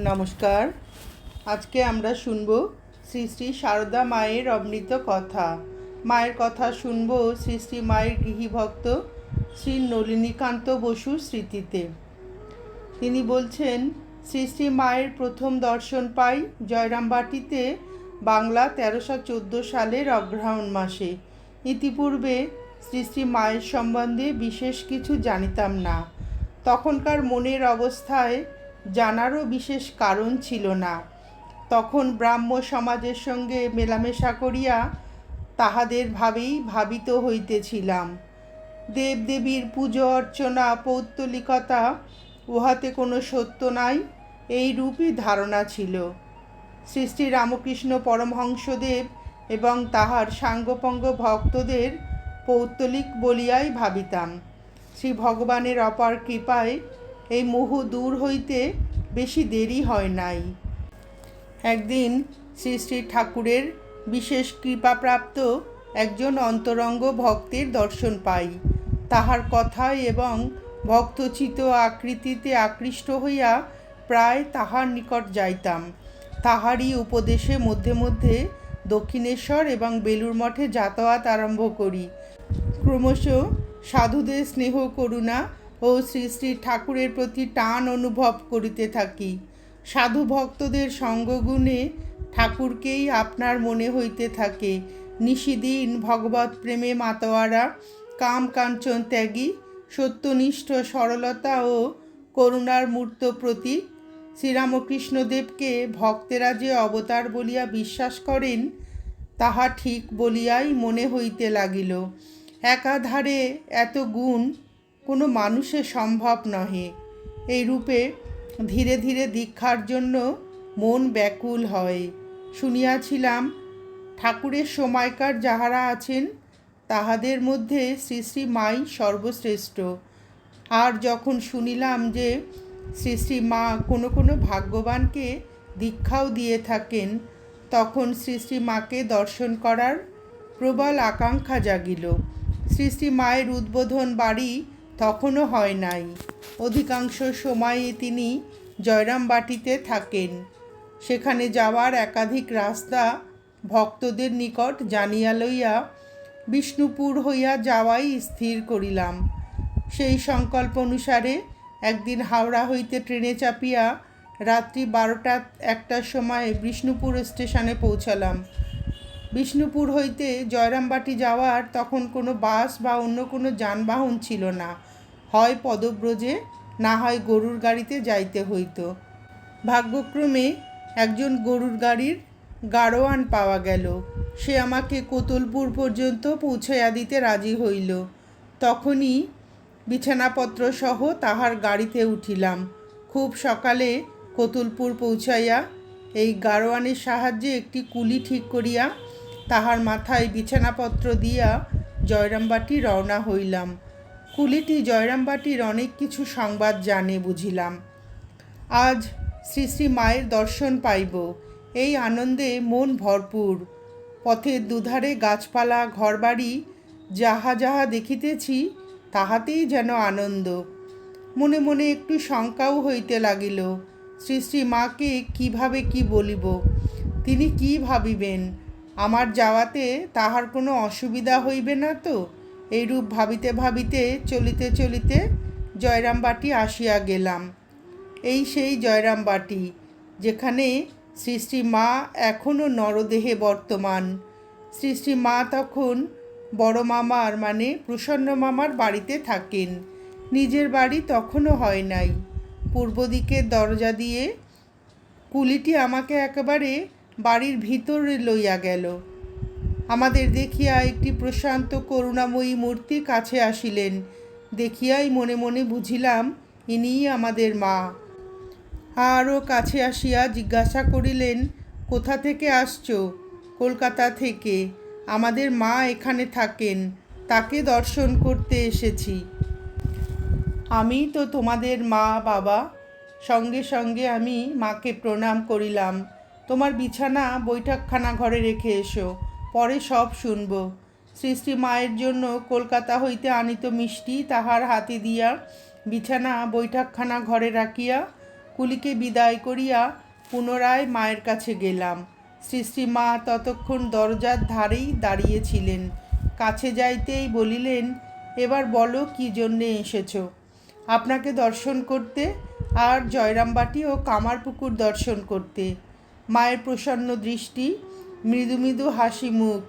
নমস্কার। আজকে আমরা শুনব শ্রী শ্রী সারদা মায়ের অমৃত কথা। মায়ের কথা শুনব শ্রী শ্রী মায়ের গৃহীভক্ত শ্রী নলিনীকান্ত বসুর স্মৃতিতে। তিনি বলছেন, শ্রী শ্রী মায়ের প্রথম দর্শন পাই জয়রামবাটিতে বাংলা তেরোশো চোদ্দ সালের অগ্রহায়ণ মাসে। ইতিপূর্বে শ্রী শ্রী মায়ের সম্বন্ধে বিশেষ কিছু জানিতাম না। তখনকার মনের অবস্থায় জানারও বিশেষ কারণ ছিল না। তখন ব্রাহ্ম সমাজের সঙ্গে মেলামেশা করিয়া তাহাদের ভাবেই ভাবিত হইতেছিলাম। দেবদেবীর পুজো, অর্চনা, পৌত্তলিকতা উহাতে কোনো সত্য নাই, এই রূপই ধারণা ছিল। শ্রী শ্রী রামকৃষ্ণ পরমহংসদেব এবং তাহার সাঙ্গপঙ্গ ভক্তদের পৌত্তলিক বলিয়াই ভাবিতাম। শ্রী ভগবানের অপার কৃপায় এই মোহ দূর হইতে বেশি দেরি হয় নাই। একদিন শ্রী শ্রী ঠাকুরের বিশেষ কৃপাপ্রাপ্ত একজন অন্তরঙ্গ ভক্তের দর্শন পাই। তাহার কথায় এবং ভক্তচিত আকৃতিতে আকৃষ্ট হইয়া প্রায় তাহার নিকট যাইতাম। তাহারই উপদেশে মধ্যে মধ্যে দক্ষিণেশ্বর এবং বেলুর মঠে যাতায়াত আরম্ভ করি। ক্রমশ সাধুদের স্নেহ, করুণা ও শ্রী শ্রী ঠাকুরের প্রতি টান অনুভব করিতে থাকি। সাধু ভক্তদের সঙ্গগুণে ঠাকুরকেই আপনার মনে হইতে থাকে। নিশিদিন ভগবত প্রেমে মাতোয়ারা, কাম কাঞ্চন ত্যাগী, সত্যনিষ্ঠ সরলতা ও করুণার মূর্ত প্রতীক। শ্রীরামকৃষ্ণদেবকে ভক্তেরা যে অবতার বলিয়া বিশ্বাস করেন, তাহা ঠিক বলিয়াই মনে হইতে লাগিল। একাধারে এত গুণ কোনো মানুষের সম্ভব নহে। এই রূপে ধীরে ধীরে দীক্ষার জন্য মন ব্যাকুল হয়। শুনিয়াছিলাম, ঠাকুরের সময়কার যাহারা আছেন, তাহাদের মধ্যে শ্রী শ্রী মাই সর্বশ্রেষ্ঠ। আর যখন শুনিলাম যে শ্রী শ্রী মা কোনো কোনো ভাগ্যবানকে দীক্ষাও দিয়ে থাকেন, তখন শ্রী শ্রী মাকে দর্শন করার প্রবল আকাঙ্ক্ষা জাগিল। শ্রী শ্রী মায়ের উদ্বোধন বাড়ি তখনও হয় নাই। অধিকাংশ সময়ে তিনি জয়রামবাটিতে থাকেন। সেখানে যাওয়ার একাধিক রাস্তা ভক্তদের নিকট জানিয়া লইয়া বিষ্ণুপুর হইয়া যাওয়াই স্থির করিলাম। সেই সংকল্প অনুসারে একদিন হাওড়া হইতে ট্রেনে চাপিয়া রাত্রি বারোটা একটার সময় বিষ্ণুপুর স্টেশনে পৌঁছালাম। বিষ্ণুপুর হইতে জয়রামবাটি যাওয়ার তখন কোনো বাস বা অন্য কোনো যানবাহন ছিল না। হয় পদব্রজে, না হয় গরুর গাড়িতে যাইতে হইত। ভাগ্যক্রমে একজন গরুর গাড়ির গাড়োয়ান পাওয়া গেল। সে আমাকে কোতলপুর পর্যন্ত পৌঁছাইয়া দিতে রাজি হইল। তখনই বিছানাপত্র সহ তাহার গাড়িতে উঠিলাম। খুব সকালে কতুলপুর পৌঁছাইয়া এই গাড়োয়ানের সাহায্যে একটি কুলি ঠিক করিয়া তাহার মাথায় বিছানাপত্র দিয়া জয়রামবাটি রওনা হইলাম। কুলিটি জয়রামবাটির অনেক কিছু সংবাদ জানে বুঝিলাম। আজ শ্রী শ্রী মায়ের দর্শন পাইব। এই আনন্দে মন ভরপুর। পথের দুধারে গাছপালা, ঘরবাড়ি যাহা যাহা দেখিতেছি, তাহাতেই যেন আনন্দ। মনে মনে একটু শঙ্কাও হইতে লাগিল, শ্রী শ্রী মাকে কীভাবে কি বলিব? তিনি কি ভাবিবেন? আমার যাওয়াতে তাহার কোনো অসুবিধা হইবে না তো? এইরূপ ভাবিতে ভাবিতে চলিতে চলিতে জয়রামবাটি আসিয়া গেলাম। এই সেই জয়রামবাটি যেখানে শ্রী মা এখনও নরদেহে বর্তমান। শ্রী মা তখন বড় মামার মানে প্রসন্ন মামার বাড়িতে থাকেন। নিজের বাড়ি তখনও হয় নাই। পূর্ব দিকের দরজা দিয়ে কুলিটি আমাকে একেবারে বাড়ির ভিতরে লইয়া গেল। আমাদের দেখিয়া একটি প্রশান্ত করুণাময়ী মূর্তি কাছে আসিলেন। দেখিয়াই মনে মনে বুঝিলাম, ইনিই আমাদের মা। আরও কাছে আসিয়া জিজ্ঞাসা করিলেন, কোথা থেকে আসছো? কলকাতা থেকে। আমাদের মা এখানে থাকেন। তাকে দর্শন করতে এসেছি। আমি তো তোমাদের মা, বাবা। সঙ্গে সঙ্গে আমি মাকে প্রণাম করিলাম। তোমার বিছানা বৈঠকখানা ঘরে রেখে এসো। পরে সব শুনব। শ্রী মায়ের জন্য কলকাতা হইতে আনিত মিষ্টি তাহার হাতে দিয়া বিছানা, বৈঠকখানা ঘরে রাখিয়া কুলিকে বিদায় করিয়া পুনরায় মায়ের কাছে গেলাম। শ্রী মা ততক্ষণ দরজার ধারেই দাঁড়িয়েছিলেন। কাছে যাইতেই বলিলেন, এবার বলো কী জন্যে এসেছ? আপনাকে দর্শন করতে আর জয়রামবাটি ও কামারপুকুর দর্শন করতে। মায়ের প্রসন্ন দৃষ্টি মৃদু মৃদু হাসি মুখ,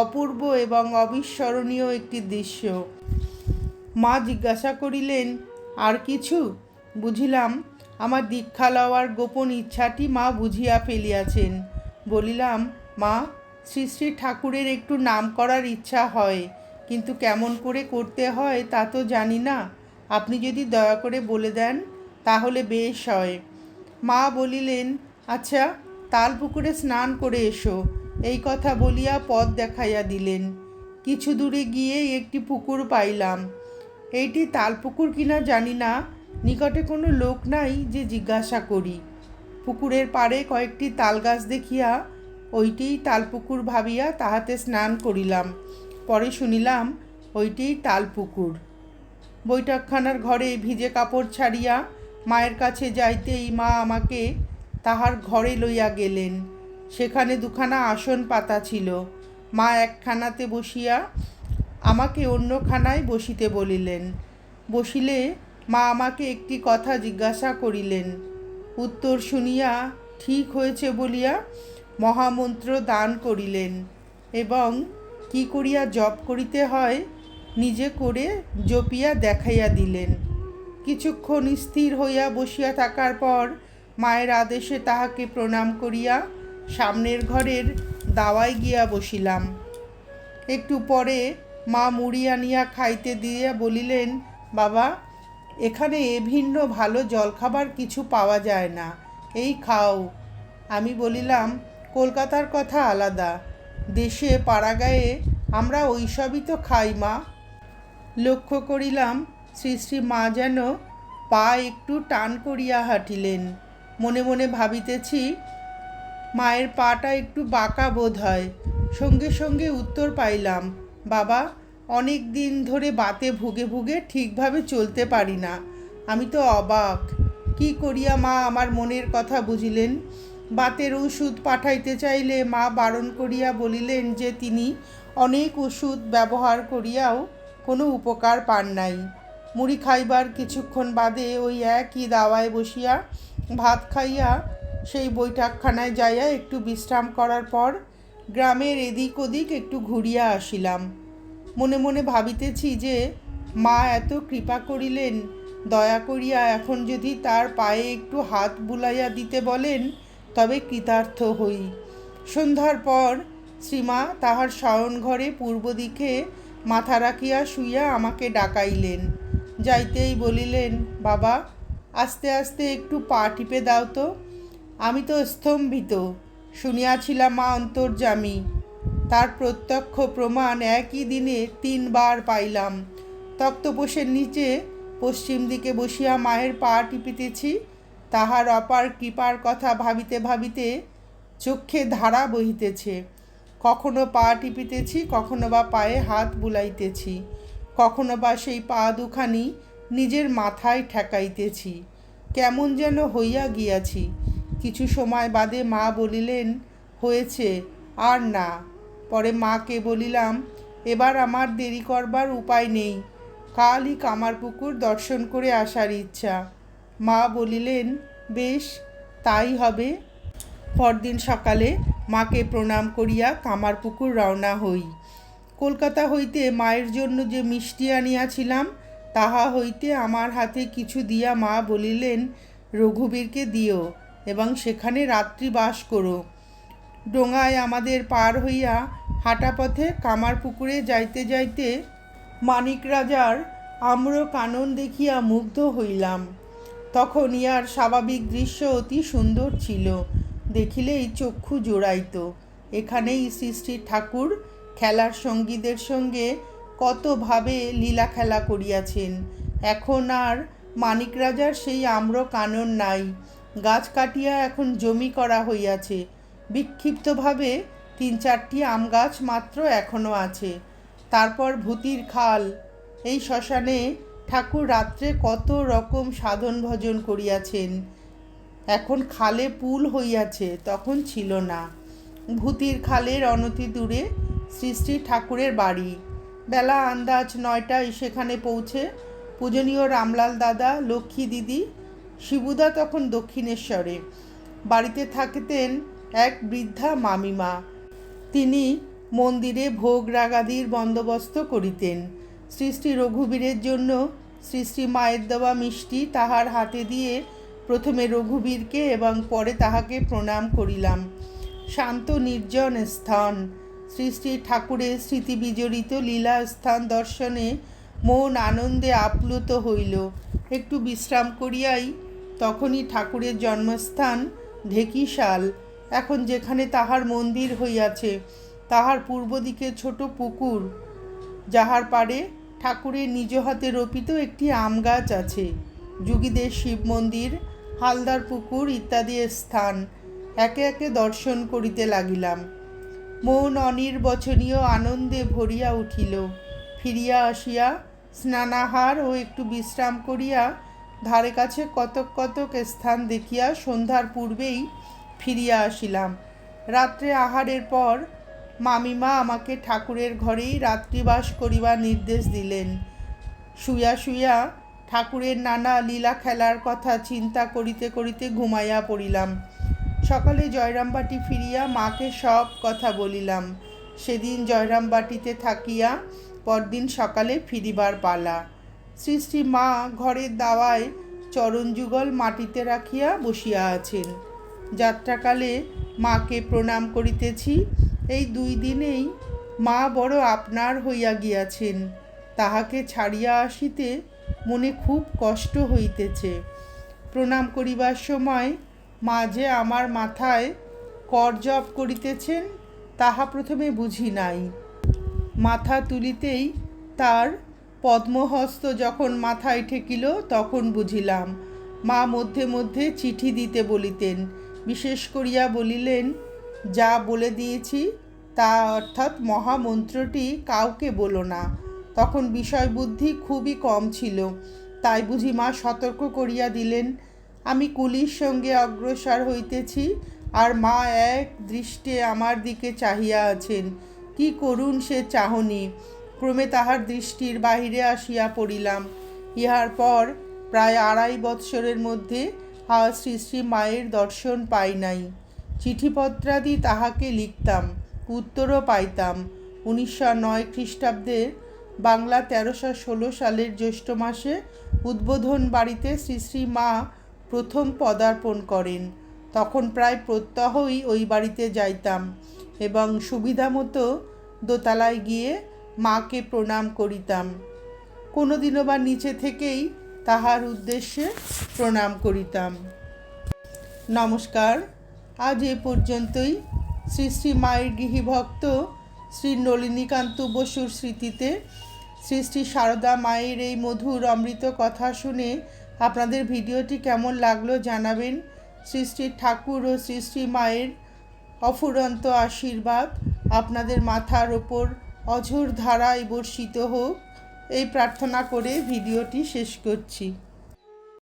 অপূর্ব এবং অবিস্মরণীয় একটি দৃশ্য। মা জিজ্ঞাসা করিলেন, আর কিছু? বুঝিলাম, আমার দীক্ষা লওয়ার গোপন ইচ্ছাটি মা বুঝিয়া ফেলিয়াছেন। বলিলাম, মা, শ্রী শ্রী ঠাকুরের একটু নাম করার ইচ্ছা হয়, কিন্তু কেমন করে করতে হয় তা তো জানি না। আপনি যদি দয়া করে বলে দেন, তাহলে বেশ হয়। মা বলিলেন আচ্ছা তাল পুকুরে স্নান করে এসো। এই কথা বলিয়া পথ দেখাইয়া দিলেন। কিছু দূরে গিয়ে একটি পুকুর পাইলাম। এইটি তালপুকুর কিনা জানি না, নিকটে কোনো লোক নাই যে জিজ্ঞাসা করি। পুকুরের পাড়ে কয়েকটি তাল গাছ দেখিয়া ওইটিই তালপুকুর ভাবিয়া তাহাতে স্নান করিলাম। পরে শুনিলাম ওইটিই তালপুকুর। বৈঠকখানার ঘরে ভিজে কাপড় ছাড়িয়া মায়ের কাছে যাইতেই মা আমাকে তাহার ঘরে লইয়া গেলেন। সেখানে দুখানা আসন পাতা ছিল। মা একখানাতে বসিয়া আমাকে অন্যখানায় বসিতে বলিলেন। বসিলে মা আমাকে একটি কথা জিজ্ঞাসা করিলেন। উত্তর শুনিয়া, ঠিক হয়েছে বলিয়া মহামন্ত্র দান করিলেন এবং কি করিয়া জপ করিতে হয়, নিজে করে জপিয়া দেখাইয়া দিলেন। কিছুক্ষণ স্থির হইয়া বসিয়া থাকার পর মায়ের আদেশে তাহাকে প্রণাম করিয়া সামনের ঘরের দাওয়ায় গিয়া বসিলাম। একটু পরে মা মুড়ি আনিয়া খাইতে দিয়া বলিলেন, বাবা, এখানে এ ভিন্ন ভালো জলখাবার কিছু পাওয়া যায় না, এই খাও। আমি বলিলাম, কলকাতার কথা আলাদা, দেশে পাড়াগায়ে আমরা ওইসবই তো খাই, মা। লক্ষ্য করিলাম, শ্রী শ্রী মা যেন পা একটু টান করিয়া হাঁটিলেন। মনে মনে ভাবিতেছি, মায়ের পাটা একটু বাঁকা বোধ হয়। সঙ্গে সঙ্গে উত্তর পাইলাম, বাবা, অনেক দিন ধরে বাতে ভুগে ভুগে ঠিকভাবে চলতে পারি না। আমি তো অবাক। কি করিয়া মা আমার মনের কথা বুঝিলেন? বাতের ওষুধ পাঠাইতে চাইলে মা বারণ করিয়া বলিলেন যে তিনি অনেক ওষুধ ব্যবহার করিয়াও কোনো উপকার পান নাই। মুড়ি খাইবার কিছুক্ষণ বাদে ওই একই দাওয়ায় বসিয়া ভাত খাইয়া সেই বৈঠকখানায় যাইয়া একটু বিশ্রাম করার পর গ্রামের এদিক ওদিক একটু ঘুরিয়া আসিলাম। মনে মনে ভাবিতেছি যে মা এত কৃপা করিলেন, দয়া করিয়া এখন যদি তার পায়ে একটু হাত বুলাইয়া দিতে বলেন, তবে কৃতার্থ হই। সন্ধ্যার পর শ্রীমা তাহার শয়ন ঘরে পূর্ব দিকে মাথা রাখিয়া শুইয়া আমাকে ডাকাইলেন। যাইতেই বলিলেন, বাবা আস্তে আস্তে একটু পা টিপে দাও তো। আমি তো স্তম্ভিত। শুনিয়াছিলাম মা অন্তর্জামী তার প্রত্যক্ষ প্রমাণ একই দিনে তিনবার পাইলাম। তক্তপোষের নিচে পশ্চিম দিকে বসিয়া মায়ের পা টিপিতেছি, তাহার অপার কৃপার কথা ভাবিতে ভাবিতে চক্ষে ধারা বহিতেছে। কখনো পা টিপিতেছি, কখনো বা পায়ে হাত বুলাইতেছি, কখনো বা সেই পা দুখানি নিজের মাথায় ঠেকাইতেছি। কেমন যেন হইয়া গিয়াছি। কিছু সময় বাদে মা বলিলেন, হয়েছে, আর না। পরে মাকে বলিলাম, এবার আমার দেরি করবার উপায় নেই। কালই কামারপুকুর দর্শন করে আসার ইচ্ছা। মা বলিলেন, বেশ, তাই হবে। পরদিন সকালে মাকে প্রণাম করিয়া কামারপুকুর রওনা হই। কলকাতা হইতে মায়ের জন্য যে মিষ্টি আনিয়াছিলাম তাহা হইতে আমার হাতে কিছু দিয়া মা বলিলেন, রঘুবীরকে দিও এবং সেখানে রাত্রি বাস করো। ডোঙায় আমাদের পার হইয়া হাঁটা পথে কামারপুকুরে যাইতে যাইতে মানিক রাজার আম্র কানন দেখিয়া মুগ্ধ হইলাম। তখন ইহার স্বাভাবিক দৃশ্য অতি সুন্দর ছিল। দেখিলেই চক্ষু জোড়াইত। এখানেই সৃষ্টি ঠাকুর খেলার সঙ্গীদের সঙ্গে কতভাবে লীলা খেলা করিয়াছেন। এখন আর মানিক রাজার সেই আম্র কানন নাই। গাছ কাটিয়া এখন জমি করা হইয়াছে। বিক্ষিপ্তভাবে তিন চারটি আম গাছ মাত্র এখনও আছে। তারপর ভূতির খাল। এই শ্মশানে ঠাকুর রাত্রে কত রকম সাধন ভজন করিয়াছেন। এখন খালে পুল হইয়াছে, তখন ছিল না। ভূতির খালের অনতি দূরে শ্রী শ্রী ঠাকুরের বাড়ি। বেলা আন্দাজ নয়টায় সেখানে পৌঁছে পূজনীয় রামলাল দাদা, লক্ষ্মী দিদি, শিবুদা তখন দক্ষিণেশ্বরে। বাড়িতে থাকতেন এক বৃদ্ধা মামিমা। তিনি মন্দিরে ভোগ রাগাদির বন্দোবস্ত করিতেন। শ্রী শ্রী রঘুবীরের জন্য শ্রী শ্রী মায়ের দেওয়া মিষ্টি তাহার হাতে দিয়ে প্রথমে রঘুবীরকে এবং পরে তাহাকে প্রণাম করিলাম। শান্ত, নির্জন স্থান। শ্রী শ্রী ঠাকুরের স্মৃতি বিজড়িত লীলা স্থান দর্শনে মন আনন্দে আপ্লুত হইল। একটু বিশ্রাম করিয়াই তখনই ঠাকুরের জন্মস্থান ঢেকিশাল। এখন যেখানে তাহার মন্দির হইয়াছে, তাহার পূর্ব দিকে ছোট পুকুর। যাহার পারে ঠাকুরের নিজ হাতে রোপিত একটি আম গাছ আছে। যুগীদের শিব মন্দির, হালদার পুকুর ইত্যাদি স্থান। একে একে দর্শন করিতে লাগিলাম। মন অনির্বচনীয় আনন্দে ভরিয়া উঠিল। ফিরিয়া আসিয়া স্নানাহার ও একটু বিশ্রাম করিয়া ধারে কাছে কতক কতক স্থান দেখিয়া সন্ধ্যার পূর্বেই ফিরিয়া আসিলাম। রাত্রে আহারের পর মামিমা আমাকে ঠাকুরের ঘরেই রাত্রিবাস করিবার নির্দেশ দিলেন। শুয়া শুইয়া ঠাকুরের নানা লীলা খেলার কথা চিন্তা করিতে করিতে ঘুমাইয়া পড়িলাম। সকালে জয়রামবাটি ফিরিয়া মাকে সব কথা বলিলাম। সেদিন জয়রামবাটিতে থাকিয়া পরদিন সকালে ফিরিবার পালা। শ্রী শ্রী মা ঘরের দাওয়ায় চরণযুগল মাটিতে রাখিয়া বসিয়া আছেন। যাত্রাকালে মাকে প্রণাম করিতেছি। এই দুই দিনেই মা বড় আপনার হইয়া গিয়াছেন। তাহাকে ছাড়িয়া আসিতে মনে খুব কষ্ট হইতেছে। প্রণাম করিবার সময় মা যে আমার মাথায় কর জপ করিতেছেন, তাহা প্রথমে বুঝি নাই। মাথা তুলিতেই তার পদ্মহস্ত যখন মাথায় ঠেকিল, তখন বুঝিলাম, মা মধ্যে মধ্যে চিঠি দিতে বলিতেন, বিশেষ করিয়া বলিলেন, যা বলে দিয়েছি, তা অর্থাৎ মহামন্ত্রটি কাউকে বলো না। তখন বিষয় বুদ্ধি খুবই কম ছিল, তাই বুঝি মা সতর্ক করিয়া দিলেন আমি কুলির সঙ্গে অগ্রসর হইতেছি আর মা এক দৃষ্টে আমার দিকে চাহিয়া আছেন। কি করুন সে চাহনি? ক্রমে তাহার দৃষ্টির বাহিরে আসিয়া পড়িলাম। ইহার পর প্রায় আড়াই বৎসরের মধ্যে আর শ্রী শ্রী মায়ের দর্শন পাই নাই। চিঠিপত্রাদি তাহাকে লিখতাম, উত্তরও পাইতাম। উনিশশো নয় খ্রিস্টাব্দে বাংলা তেরোশো ষোলো সালের জ্যৈষ্ঠ মাসে উদ্বোধন বাড়িতে শ্রী শ্রী মা প্রথম পদার্পণ করেন। তখন প্রায় প্রত্যহই ওই বাড়িতে যাইতাম এবং সুবিধা মতো দোতলায় গিয়ে মাকে প্রণাম করিতাম। কোনোদিনও বা নিচে থেকেই তাহার উদ্দেশ্যে প্রণাম করিতাম। নমস্কার। আজ এ পর্যন্তই। শ্রী শ্রী মায়ের গৃহীভক্ত শ্রী নলিনীকান্ত বসুর স্মৃতিতে শ্রী শ্রী সারদা মায়ের এই মধুর অমৃত কথা শুনে আপনাদের ভিডিওটি কেমন লাগল জানাবেন। শ্রী শ্রী ঠাকুর ও শ্রী শ্রী মায়ের অফুরন্ত আশীর্বাদ আপনাদের মাথার ওপর অঝোর ধারায় বর্ষিত হোক। এই প্রার্থনা করে ভিডিওটি শেষ করছি।